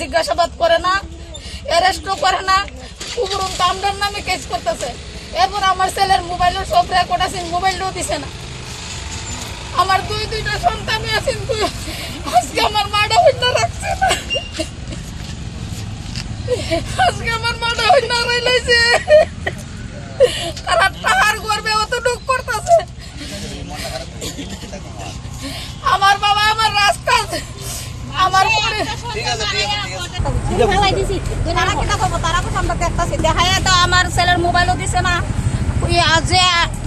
জিজ্ঞাসাবাদ করে না অ্যারেস্টও করে না উপরন্ত আমরার নামে কেস করতেছে। এরপর আমার ছেলের মোবাইলের সব রেকর্ড আছে মোবাইলটাও দিছে না। আমার দুই দুইটা সন্তানই তুই আজকে আমার মাটা হইনা রাখছে না আজকে আমার মাটা হইনা রইলাইছে তারা টাকার গর্বে অত করতেছে। আমার বাবা আমার রাস্তা আমার তারা তো আমরা তো আমার ছেলের মোবাইলও দিছে না যে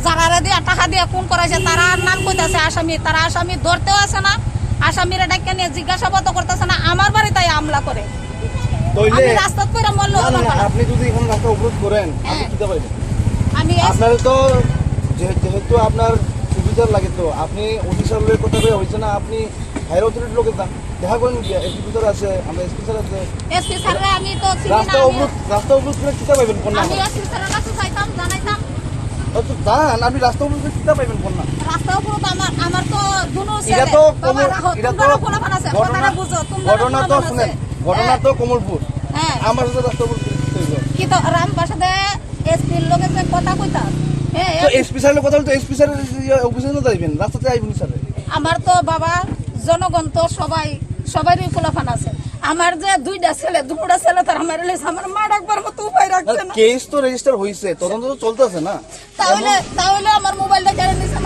যারা টাকা ফোন করাইছে নাম আসামি তারা আসামি না। আসামিরা ডাক্তার নিয়ে জিজ্ঞাসাবাদ করতেছে না। আমার বাড়ি তাই আমলা করে। তইলে রাস্তাত করে মরলো। আপনি যদি এখন রাস্তা অবরোধ করেন আপনি হ্যাঁ। কিতে আমি আপনার তো যেহেতু আপনার সুবিধার লাগে তো আপনি অফিসার লোকের কথা বলে হয়েছে না আপনি হায়ার অথরিটির লোকের দা- দেখা করেন গিয়া এসপি স্যার আছে আমরা এসপি স্যার আছে। এসপি স্যাররে আমি তো রাস্তা অবরোধ রাস্তা অবরোধ করে কিতা পাইবেন কোন আমি এসপি স্যারের কাছে চাইতাম জানাইতাম। দান আপনি রাস্তা অবরোধ করে কিতা পাইবেন কোন না? রাস্তা উপর আমার আমার তো দুনো এটা তো এটা তো ঘটনা তো শুনেন। ঘটনা তো কমলপুর। হ্যাঁ। আমার সাথে রাস্তা তো রাম পাশে এসপির লোকে যে কথা কইতাম হ্যাঁ তো এসপি স্যারের কথা বলতে এসপি স্যারের অফিসে না যাইবেন? রাস্তাতে আইবেন স্যার? আমার তো বাবা জনগণ তো সবাই সবারই পোলাপান আছে। আমার যে দুইটা ছেলে দুটা ছেলে তার আমার লেছে আমার মা ডাকবার মতো উপায় রাখছে না কেস তো রেজিস্টার হইছে তদন্ত তো চলতেছে না। তাহলে তাহলে